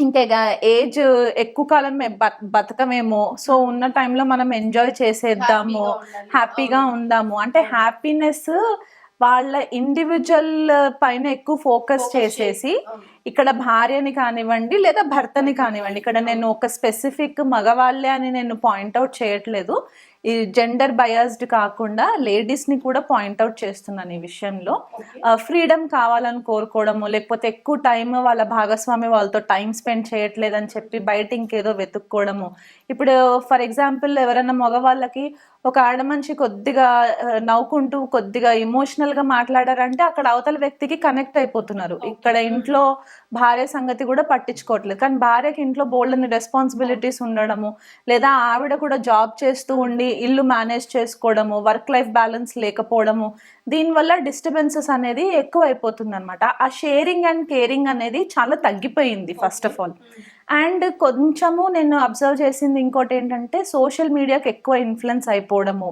ఇంకా ఏజ్ ఎక్కువ కాలం బతకమేమో. సో ఉన్న టైంలో మనం ఎంజాయ్ చేసేద్దాము. హ్యాపీగా ఉందాము. అంటే హ్యాపీనెస్ వాళ్ళ ఇండివిజువల్ పైన ఎక్కువ ఫోకస్ చేసేసి. ఇక్కడ భార్యని కానివ్వండి లేదా భర్తని కానివ్వండి. ఇక్కడ నేను ఒక స్పెసిఫిక్ మగవాళ్ళే అని నేను పాయింట్అవుట్ చేయట్లేదు. ఈ జెండర్ బయాస్డ్ కాకుండా లేడీస్ని కూడా పాయింట్అవుట్ చేస్తున్నాను ఈ విషయంలో. ఫ్రీడమ్ కావాలని కోరుకోవడము లేకపోతే ఎక్కువ టైం వాళ్ళ భాగస్వామి వాళ్ళతో టైం స్పెండ్ చేయట్లేదని చెప్పి బయట ఇంకేదో వెతుక్కోవడము. ఇప్పుడు ఫర్ ఎగ్జాంపుల్ ఎవరైనా మగవాళ్ళకి ఒక ఆడ మనిషి కొద్దిగా నవ్వుకుంటూ కొద్దిగా ఎమోషనల్గా మాట్లాడారంటే అక్కడ అవతల వ్యక్తికి కనెక్ట్ అయిపోతున్నారు. ఇక్కడ ఇంట్లో భార్య సంగతి కూడా పట్టించుకోవట్లేదు. కానీ భార్యకి ఇంట్లో బోల్డ్ని రెస్పాన్సిబిలిటీస్ ఉండడము లేదా ఆవిడ కూడా జాబ్ చేస్తూ ఉండి ఇల్లు మేనేజ్ చేసుకోవడము వర్క్ లైఫ్ బ్యాలెన్స్ లేకపోవడము దీనివల్ల డిస్టర్బెన్సెస్ అనేది ఎక్కువ అయిపోతుంది అనమాట ఆ షేరింగ్ అండ్ కేరింగ్ అనేది చాలా తగ్గిపోయింది ఫస్ట్ ఆఫ్ ఆల్. అండ్ కొంచెము నేను అబ్జర్వ్ చేసింది ఇంకోటి ఏంటంటే సోషల్ మీడియాకి ఎక్కువ ఇన్ఫ్లుయెన్స్ అయిపోవడము.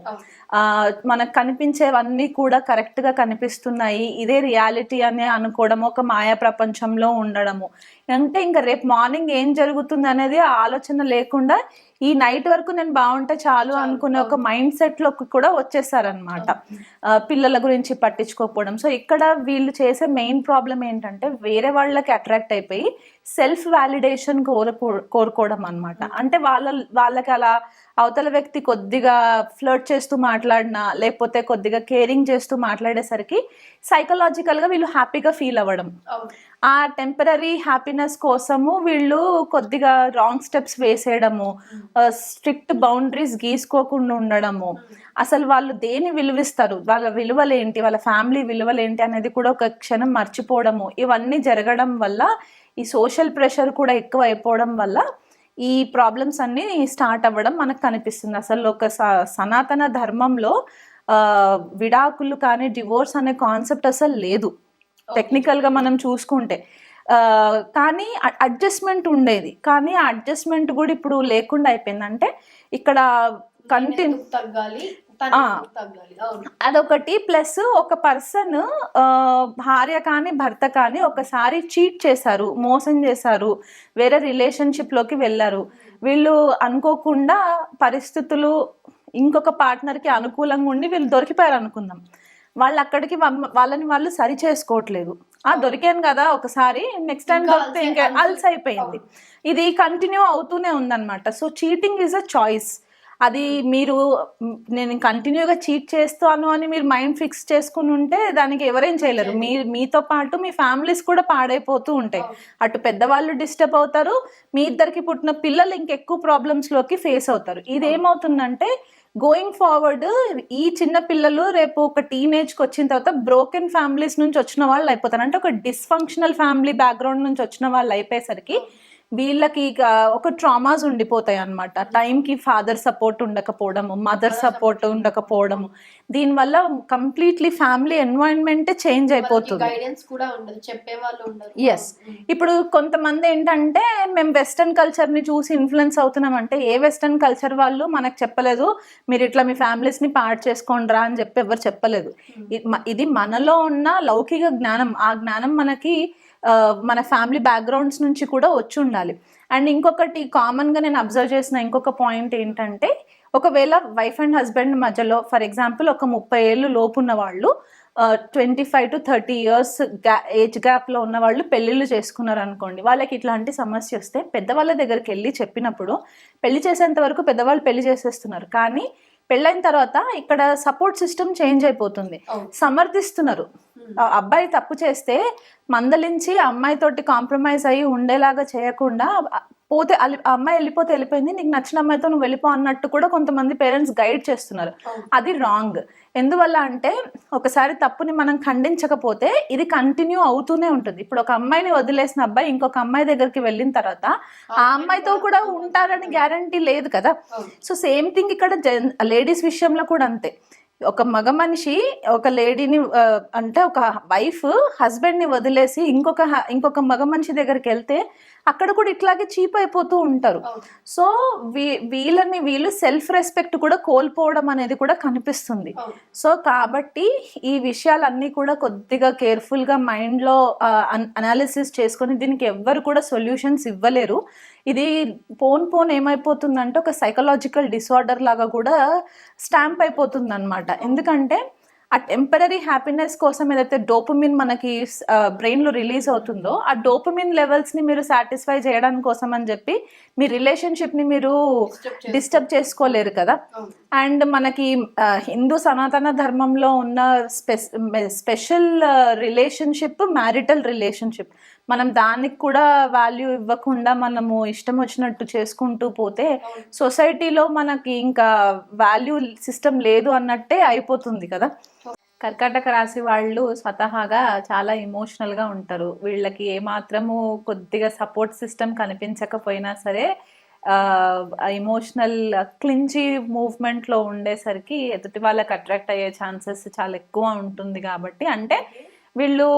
మనకు కనిపించేవన్నీ కూడా కరెక్ట్గా కనిపిస్తున్నాయి. ఇదే రియాలిటీ అని అనుకోవడం ఒక మాయా ప్రపంచంలో ఉండడము. అంటే ఇంకా రేపు మార్నింగ్ ఏం జరుగుతుంది అనేది ఆలోచన లేకుండా ఈ నైట్ వరకు నేను బాగుంటే చాలు అనుకునే ఒక మైండ్ సెట్లోకి కూడా వచ్చేసారనమాట పిల్లల గురించి పట్టించుకోకపోవడం. సో ఇక్కడ వీళ్ళు చేసే మెయిన్ ప్రాబ్లం ఏంటంటే వేరే వాళ్ళకి అట్రాక్ట్ అయిపోయి సెల్ఫ్ వ్యాలిడేషన్ కోరుకో కోరుకోవడం అనమాట అంటే వాళ్ళ వాళ్ళకి అలా అవతల వ్యక్తి కొద్దిగా ఫ్లర్ట్ చేస్తూ మాట్లాడినా లేకపోతే కొద్దిగా కేరింగ్ చేస్తూ మాట్లాడేసరికి సైకలాజికల్గా వీళ్ళు హ్యాపీగా ఫీల్ అవ్వడం. ఆ టెంపరీ హ్యాపీనెస్ కోసము వీళ్ళు కొద్దిగా రాంగ్ స్టెప్స్ వేసేయడము స్ట్రిక్ట్ బౌండరీస్ గీసుకోకుండా ఉండడము. అసలు వాళ్ళు దేని విలువిస్తారు? వాళ్ళ విలువలేంటి? వాళ్ళ ఫ్యామిలీ విలువలేంటి అనేది కూడా ఒక క్షణం మర్చిపోవడము. ఇవన్నీ జరగడం వల్ల ఈ సోషల్ ప్రెషర్ కూడా ఎక్కువ అయిపోవడం వల్ల ఈ ప్రాబ్లమ్స్ అన్నీ స్టార్ట్ అవ్వడం మనకు కనిపిస్తుంది. అసలు ఒక సనాతన ధర్మంలో విడాకులు కానీ డివోర్స్ అనే కాన్సెప్ట్ అసలు లేదు. టెక్నికల్గా మనం చూసుకుంటే ఆ, కానీ అడ్జస్ట్మెంట్ ఉండేది. కానీ ఆ అడ్జస్ట్మెంట్ కూడా ఇప్పుడు లేకుండా అయిపోయింది. అంటే ఇక్కడ కంటిన్యూ తగ్గాలి అదొకటి ప్లస్ ఒక పర్సన్ భార్య కానీ భర్త కానీ ఒకసారి చీట్ చేశారు మోసం చేశారు వేరే రిలేషన్షిప్లోకి వెళ్ళారు. వీళ్ళు అనుకోకుండా పరిస్థితులు ఇంకొక పార్ట్నర్కి అనుకూలంగా ఉండి వీళ్ళు దొరికిపోయారు అనుకుందాం వాళ్ళు అక్కడికి వాళ్ళని వాళ్ళు సరి చేసుకోవట్లేదు. ఆ దొరికాను కదా ఒకసారి నెక్స్ట్ టైం దొరికితే ఇంకా అలసి- అయిపోయింది ఇది కంటిన్యూ అవుతూనే ఉందన్నమాట. So cheating is a choice అది మీరు నేను కంటిన్యూగా చీట్ చేస్తాను అని మీరు మైండ్ ఫిక్స్ చేసుకుని ఉంటే దానికి ఎవరేం చేయలేరు. మీ మీతో పాటు మీ ఫ్యామిలీస్ కూడా పాడైపోతూ ఉంటాయి. అటు పెద్దవాళ్ళు డిస్టర్బ్ అవుతారు మీ ఇద్దరికి పుట్టిన పిల్లలు ఇంకెక్కువ ప్రాబ్లమ్స్లోకి ఫేస్ అవుతారు. ఇది ఏమవుతుందంటే గోయింగ్ ఫార్వర్డ్ ఈ చిన్న పిల్లలు రేపు ఒక టీనేజ్కి వచ్చిన తర్వాత బ్రోకెన్ ఫ్యామిలీస్ నుంచి వచ్చిన వాళ్ళు అయిపోతారు. అంటే ఒక డిస్ఫంక్షనల్ ఫ్యామిలీ బ్యాక్గ్రౌండ్ నుంచి వచ్చిన వాళ్ళు అయిపోయేసరికి వీళ్ళకి ఒక ట్రామాస్ ఉండిపోతాయి అనమాట టైంకి ఫాదర్ సపోర్ట్ ఉండకపోవడము మదర్ సపోర్ట్ ఉండకపోవడము. దీనివల్ల కంప్లీట్లీ ఫ్యామిలీ ఎన్వైరన్మెంట్ చేంజ్ అయిపోతుంది. గైడెన్స్ కూడా ఉండదు చెప్పే వాళ్ళు ఉండరు. Yes. ఇప్పుడు కొంతమంది ఏంటంటే మేము వెస్టర్న్ కల్చర్ని చూసి ఇన్ఫ్లుయెన్స్ అవుతున్నాం అంటే ఏ వెస్టర్న్ కల్చర్ వాళ్ళు మనకు చెప్పలేదు మీరు ఇట్లా మీ ఫ్యామిలీస్ని పాడు చేసుకోండి రా అని చెప్పి ఎవరు చెప్పలేదు. మ- ఇది మనలో ఉన్న లౌకిక జ్ఞానం. ఆ జ్ఞానం మనకి మన ఫ్యామిలీ బ్యాక్గ్రౌండ్స్ నుంచి కూడా వచ్చి ఉండాలి. అండ్ ఇంకొకటి కామన్గా నేను అబ్జర్వ్ చేసిన ఇంకొక పాయింట్ ఏంటంటే ఒకవేళ వైఫ్ అండ్ హస్బెండ్ మధ్యలో ఫర్ ఎగ్జాంపుల్ ఒక ముప్పై ఏళ్ళు లోపు ఉన్న వాళ్ళు twenty five to thirty years గ్యా ఏజ్ గ్యాప్లో ఉన్న వాళ్ళు పెళ్ళిళ్ళు చేసుకున్నారు అనుకోండి వాళ్ళకి ఇట్లాంటి సమస్య వస్తే పెద్దవాళ్ళ దగ్గరికి వెళ్ళి చెప్పినప్పుడు పెళ్ళి చేసేంత వరకు పెద్దవాళ్ళు పెళ్ళి చేసేస్తున్నారు. కానీ పెళ్ళైన తర్వాత ఇక్కడ సపోర్ట్ సిస్టమ్ చేంజ్ అయిపోతుంది. సమర్థిస్తున్నారు. అబ్బాయి తప్పు చేస్తే మందలించి అమ్మాయితోటి కాంప్రమైజ్ అయ్యి ఉండేలాగా చేయకుండా పోతే అమ్మాయి వెళ్ళిపోతే వెళ్ళిపోయింది నీకు నచ్చిన అమ్మాయితో నువ్వు వెళ్ళిపో అన్నట్టు కూడా కొంతమంది పేరెంట్స్ గైడ్ చేస్తున్నారు. అది రాంగ్. ఎందువల్ల అంటే ఒకసారి తప్పుని మనం ఖండించకపోతే ఇది కంటిన్యూ అవుతూనే ఉంటుంది. ఇప్పుడు ఒక అమ్మాయిని వదిలేసిన అబ్బాయి ఇంకొక అమ్మాయి దగ్గరికి వెళ్ళిన తర్వాత ఆ అమ్మాయితో కూడా ఉంటారని గ్యారంటీ లేదు కదా. సో సేమ్ థింగ్ ఇక్కడ లేడీస్ విషయంలో కూడా అంతే. ఒక మగ మనిషి ఒక లేడీని అంటే ఒక వైఫ్ హస్బెండ్ని వదిలేసి ఇంకొక ఇంకొక మగ మనిషి దగ్గరికి వెళ్తే అక్కడ కూడా ఇట్లాగే చీప్ అయిపోతూ ఉంటారు. సో వీ వీళ్ళని వీళ్ళు సెల్ఫ్ రెస్పెక్ట్ కూడా కోల్పోవడం అనేది కూడా కనిపిస్తుంది. సో కాబట్టి ఈ విషయాలన్నీ కూడా కొద్దిగా కేర్ఫుల్గా మైండ్లో అనాలిసిస్ చేసుకొని దీనికి ఎవ్వరు కూడా సొల్యూషన్స్ ఇవ్వలేరు. ఇది పోన్ పోన్ ఏమైపోతుందంటే ఒక సైకలాజికల్ డిసార్డర్ లాగా కూడా స్టాంప్ అయిపోతుంది అనమాట ఎందుకంటే ఆ టెంపరీ హ్యాపీనెస్ కోసం ఏదైతే డోపమిన్ మనకి బ్రెయిన్లో రిలీజ్ అవుతుందో ఆ డోపమిన్ లెవెల్స్ని మీరు సాటిస్ఫై చేయడం కోసం అని చెప్పి మీ రిలేషన్షిప్ని మీరు. డిస్టర్బ్ చేసుకోలేరు కదా. అండ్ మనకి హిందూ సనాతన ధర్మంలో ఉన్న స్పెస్ స్పెషల్ రిలేషన్షిప్ మ్యారిటల్ రిలేషన్షిప్ మనం దానికి కూడా వాల్యూ ఇవ్వకుండా మనము ఇష్టం వచ్చినట్టు చేసుకుంటూ పోతే సొసైటీలో మనకి ఇంకా వాల్యూ సిస్టమ్ లేదు అన్నట్టే అయిపోతుంది కదా. కర్కాటక రాశి వాళ్ళు స్వతహాగా చాలా ఎమోషనల్గా ఉంటారు. వీళ్ళకి ఏమాత్రము కొద్దిగా సపోర్ట్ సిస్టమ్ కనిపించకపోయినా సరే ఎమోషనల్ క్లించి మూవ్మెంట్లో ఉండేసరికి ఎదుటి వాళ్ళకి అట్రాక్ట్ అయ్యే ఛాన్సెస్ చాలా ఎక్కువ ఉంటుంది కాబట్టి అంటే వీళ్ళు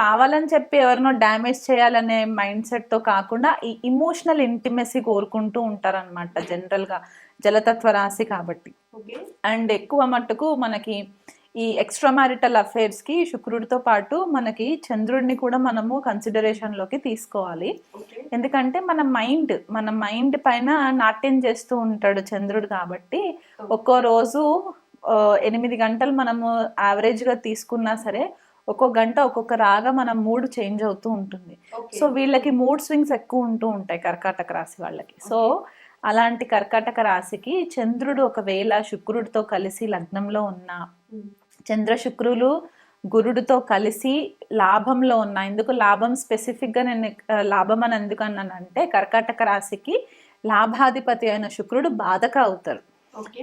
కావాలని చెప్పి ఎవరినో డ్యామేజ్ చేయాలనే మైండ్ సెట్తో కాకుండా ఈ ఇమోషనల్ ఇంటిమెసీ కోరుకుంటూ ఉంటారనమాట జనరల్గా జలతత్వ రాశి కాబట్టి. అండ్ ఎక్కువ మట్టుకు మనకి ఈ ఎక్స్ట్రా మ్యారిటల్ అఫైర్స్కి శుక్రుడితో పాటు మనకి చంద్రుడిని కూడా మనము కన్సిడరేషన్లోకి తీసుకోవాలి. ఎందుకంటే మన మైండ్ మన మైండ్ పైన నాట్యం చేస్తూ ఉంటాడు చంద్రుడు కాబట్టి ఒక్కో రోజు ఎనిమిది గంటలు మనము యావరేజ్గా తీసుకున్నా సరే ఒక్కో గంట ఒక్కొక్క రాగా మన మూడ్ చేంజ్ అవుతూ ఉంటుంది. సో వీళ్ళకి మూడ్ స్వింగ్స్ ఎక్కువ ఉంటూ ఉంటాయి కర్కాటక రాశి వాళ్ళకి. సో అలాంటి కర్కాటక రాశికి చంద్రుడు ఒకవేళ శుక్రుడితో కలిసి లగ్నంలో ఉన్న ఉమ్. చంద్ర శుక్రులు గురుడితో కలిసి లాభంలో ఉన్న ఎందుకు లాభం స్పెసిఫిక్గా నేను లాభం అని ఎందుకు అన్నానంటే కర్కాటక రాశికి లాభాధిపతి అయిన శుక్రుడు బాధక అవుతారు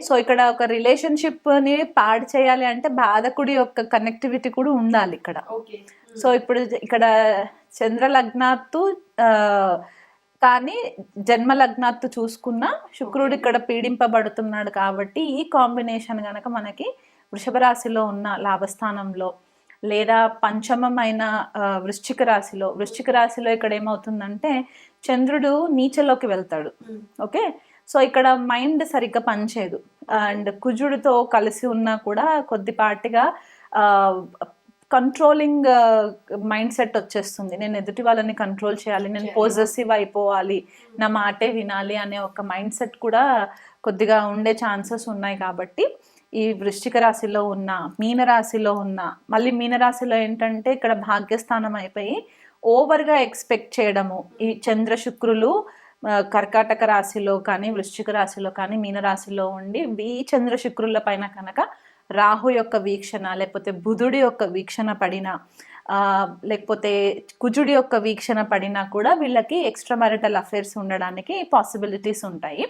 సో ఇక్కడ ఒక రిలేషన్షిప్ని పాడు చేయాలి అంటే బాధకుడి యొక్క కనెక్టివిటీ కూడా ఉండాలి ఇక్కడ. సో ఇప్పుడు ఇక్కడ చంద్ర లగ్నాత్తు కానీ జన్మ లగ్నాత్తు చూసుకున్న శుక్రుడు ఇక్కడ పీడింపబడుతున్నాడు కాబట్టి ఈ కాంబినేషన్ గనక మనకి వృషభ రాశిలో ఉన్న లాభస్థానంలో లేదా పంచమమైన వృశ్చిక రాశిలో వృశ్చిక రాశిలో ఇక్కడ ఏమవుతుందంటే చంద్రుడు నీచలోకి వెళ్తాడు. ఓకే? సో ఇక్కడ మైండ్ సరిగ్గా పనిచేయదు. అండ్ కుజుడితో కలిసి ఉన్నా కూడా కొద్దిపాటిగా కంట్రోలింగ్ మైండ్ సెట్ వచ్చేస్తుంది. నేను ఎదుటి వాళ్ళని కంట్రోల్ చేయాలి నేను. పాజిటివ్ అయిపోవాలి నా మాటే వినాలి అనే ఒక మైండ్ సెట్ కూడా కొద్దిగా ఉండే ఛాన్సెస్ ఉన్నాయి కాబట్టి ఈ వృశ్చిక రాశిలో ఉన్న మీన రాశిలో ఉన్న మళ్ళీ మీన రాశిలో ఏంటంటే ఇక్కడ భాగ్యస్థానం అయిపోయి ఓవర్గా ఎక్స్పెక్ట్ చేయడము. ఈ చంద్ర శుక్రులు కర్కాటక రాశిలో కానీ వృశ్చిక రాశిలో కానీ మీన రాశిలో ఉండి ఈ చంద్ర శుక్రుల పైన కనుక రాహు యొక్క వీక్షణ లేకపోతే బుధుడి యొక్క వీక్షణ పడిన లేకపోతే కుజుడి యొక్క వీక్షణ పడినా కూడా వీళ్ళకి ఎక్స్ట్రా మ్యారిటల్ అఫైర్స్ ఉండడానికి పాసిబిలిటీస్ ఉంటాయి.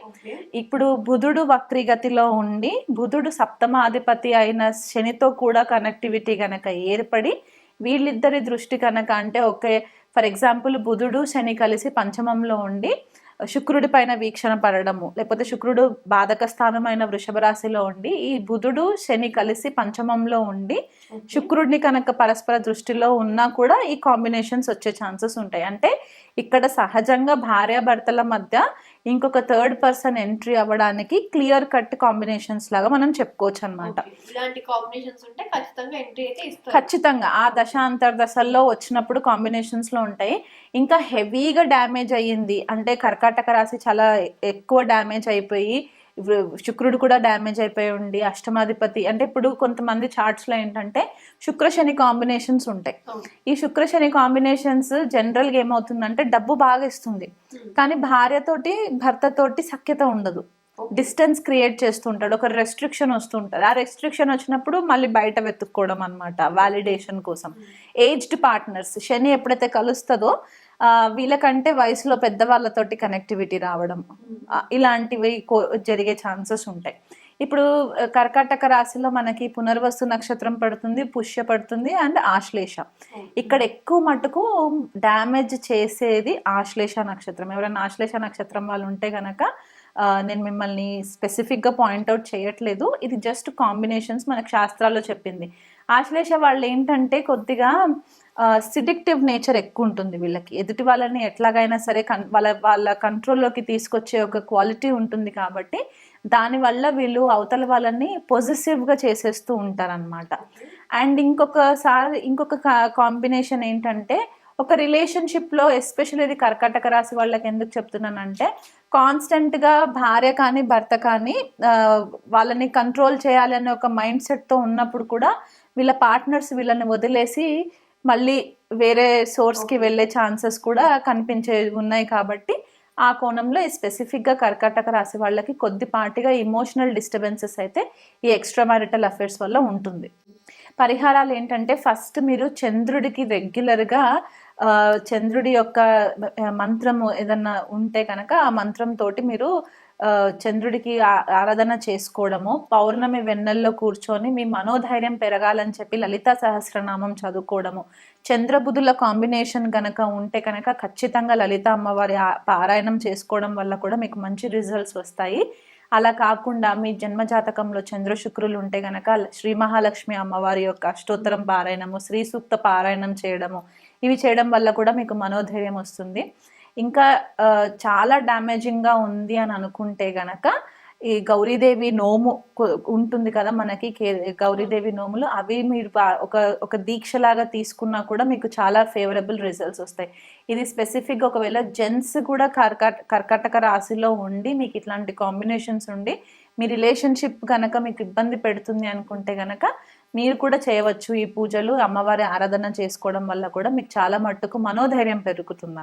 ఇప్పుడు బుధుడు వక్రిగతిలో ఉండి బుధుడు సప్తమాధిపతి అయిన శనితో కూడా కనెక్టివిటీ కనుక ఏర్పడి వీళ్ళిద్దరి దృష్టి కనుక అంటే ఒకే ఫర్ ఎగ్జాంపుల్ బుధుడు శని కలిసి పంచమంలో ఉండి శుక్రుడి పైన వీక్షణ పడడము లేకపోతే శుక్రుడు బాధక స్థానమైన వృషభ రాశిలో ఉండి ఈ బుధుడు శని కలిసి పంచమంలో ఉండి శుక్రుడిని కనుక పరస్పర దృష్టిలో ఉన్నా కూడా ఈ కాంబినేషన్స్ వచ్చే ఛాన్సెస్ ఉంటాయి. అంటే ఇక్కడ సహజంగా భార్యాభర్తల మధ్య ఇంకొక థర్డ్ పర్సన్ ఎంట్రీ అవ్వడానికి క్లియర్ కట్ కాంబినేషన్స్ లాగా మనం చెప్పుకోవచ్చు అనమాట ఓకే. ఇలాంటి కాంబినేషన్స్ ఉంటే ఖచ్చితంగా ఎంట్రీ అయితే ఇస్తారు. ఖచ్చితంగా. ఆ దశ అంతర్దశల్లో వచ్చినప్పుడు కాంబినేషన్స్లో ఉంటాయి. ఇంకా హెవీగా డ్యామేజ్ అయ్యింది అంటే కర్కాటక రాశి చాలా ఎక్కువ డ్యామేజ్ అయిపోయి ఇప్పుడు శుక్రుడు కూడా డ్యామేజ్ అయిపోయి ఉండి అష్టమాధిపతి అంటే ఇప్పుడు కొంతమంది చార్ట్స్లో ఏంటంటే శుక్ర శని కాంబినేషన్స్ ఉంటాయి. ఈ శుక్ర శని కాంబినేషన్స్ జనరల్గా ఏమవుతుందంటే డబ్బు బాగా ఇస్తుంది Hmm. కానీ భార్యతోటి భర్తతోటి సఖ్యత ఉండదు. డిస్టెన్స్ క్రియేట్ చేస్తుంటాడు ఒక రెస్ట్రిక్షన్ వస్తుంటుంది ఆ రెస్ట్రిక్షన్ వచ్చినప్పుడు మళ్ళీ బయట వెతుక్కోవడం అనమాట వాలిడేషన్ కోసం ఏజ్డ్ పార్ట్నర్స్ శని ఎప్పుడైతే కలుస్తుందో వీళ్ళకంటే వయసులో పెద్దవాళ్ళతోటి కనెక్టివిటీ రావడం ఇలాంటివి కో- జరిగే ఛాన్సెస్ ఉంటాయి. ఇప్పుడు కర్కాటక రాశిలో మనకి పునర్వసు నక్షత్రం పడుతుంది పుష్య పడుతుంది అండ్ ఆశ్లేష. ఇక్కడ ఎక్కువ మటుకు డ్యామేజ్ చేసేది ఆశ్లేష నక్షత్రం. ఎవరైనా ఆశ్లేష నక్షత్రం వాళ్ళు ఉంటే గనక ఆ, నేను మిమ్మల్ని స్పెసిఫిక్గా పాయింట్అవుట్ చేయట్లేదు. ఇది జస్ట్ కాంబినేషన్స్ మనకు శాస్త్రాల్లో చెప్పింది. ఆశ్లేష వాళ్ళు ఏంటంటే కొద్దిగా సిడిక్టివ్ నేచర్ ఎక్కువ ఉంటుంది వీళ్ళకి. ఎదుటి వాళ్ళని ఎట్లాగైనా సరే కన్ వాళ్ళ వాళ్ళ కంట్రోల్లోకి తీసుకొచ్చే ఒక క్వాలిటీ ఉంటుంది కాబట్టి దానివల్ల వీళ్ళు అవతల వాళ్ళని పొజిటివ్గా చేసేస్తూ ఉంటారనమాట అండ్ ఇంకొకసారి ఇంకొక కాంబినేషన్ ఏంటంటే ఒక రిలేషన్షిప్లో ఎస్పెషల్లీ ఇది కర్కటక రాశి వాళ్ళకి ఎందుకు చెప్తున్నానంటే కాన్స్టెంట్గా భార్య కానీ భర్త కానీ వాళ్ళని కంట్రోల్ చేయాలనే ఒక మైండ్ సెట్తో ఉన్నప్పుడు కూడా వీళ్ళ పార్ట్నర్స్ వీళ్ళని వదిలేసి మళ్ళీ వేరే సోర్స్కి వెళ్ళే ఛాన్సెస్ కూడా కనిపించే ఉన్నాయి కాబట్టి ఆ కోణంలో ఈ స్పెసిఫిక్గా కర్కాటక రాశి వాళ్ళకి కొద్దిపాటిగా ఇమోషనల్ డిస్టర్బెన్సెస్ అయితే ఈ ఎక్స్ట్రా మ్యారిటల్ అఫైర్స్ వల్ల ఉంటుంది. పరిహారాలు ఏంటంటే ఫస్ట్ మీరు చంద్రుడికి రెగ్యులర్గా చంద్రుడి యొక్క మంత్రము ఏదన్నా ఉంటే కనుక ఆ మంత్రం తోటి మీరు చంద్రుడికి ఆరాధన చేసుకోవడము పౌర్ణమి వెన్నెల్లో కూర్చొని మీ మనోధైర్యం పెరగాలని చెప్పి లలితా సహస్రనామం చదువుకోవడము. చంద్రబుధుల కాంబినేషన్ కనుక ఉంటే కనుక ఖచ్చితంగా లలిత అమ్మవారి పారాయణం చేసుకోవడం వల్ల కూడా మీకు మంచి రిజల్ట్స్ వస్తాయి. అలా కాకుండా మీ జన్మజాతకంలో చంద్రశుక్రులు ఉంటే గనక శ్రీ మహాలక్ష్మి అమ్మవారి యొక్క అష్టోత్తరం పారాయణము శ్రీ సూక్త పారాయణం చేయడము ఇవి చేయడం వల్ల కూడా మీకు మనోధైర్యం వస్తుంది. ఇంకా చాలా డ్యామేజింగ్గా ఉంది అని అనుకుంటే గనక ఈ గౌరీదేవి నోము ఉంటుంది కదా మనకి కే- గౌరీదేవి నోములు అవి మీరు ఒక ఒక దీక్షలాగా తీసుకున్నా కూడా మీకు చాలా ఫేవరబుల్ రిజల్ట్స్ వస్తాయి. ఇది స్పెసిఫిక్గా ఒకవేళ జెంట్స్ కూడా కర్కట కర్కటక రాశిలో ఉండి మీకు ఇట్లాంటి కాంబినేషన్స్ ఉండి మీ రిలేషన్షిప్ కనుక మీకు ఇబ్బంది పెడుతుంది అనుకుంటే కనుక మీరు కూడా చేయవచ్చు ఈ పూజలు అమ్మవారి ఆరాధన చేసుకోవడం వల్ల కూడా మీకు చాలా మట్టుకు మనోధైర్యం పెరుగుతుంది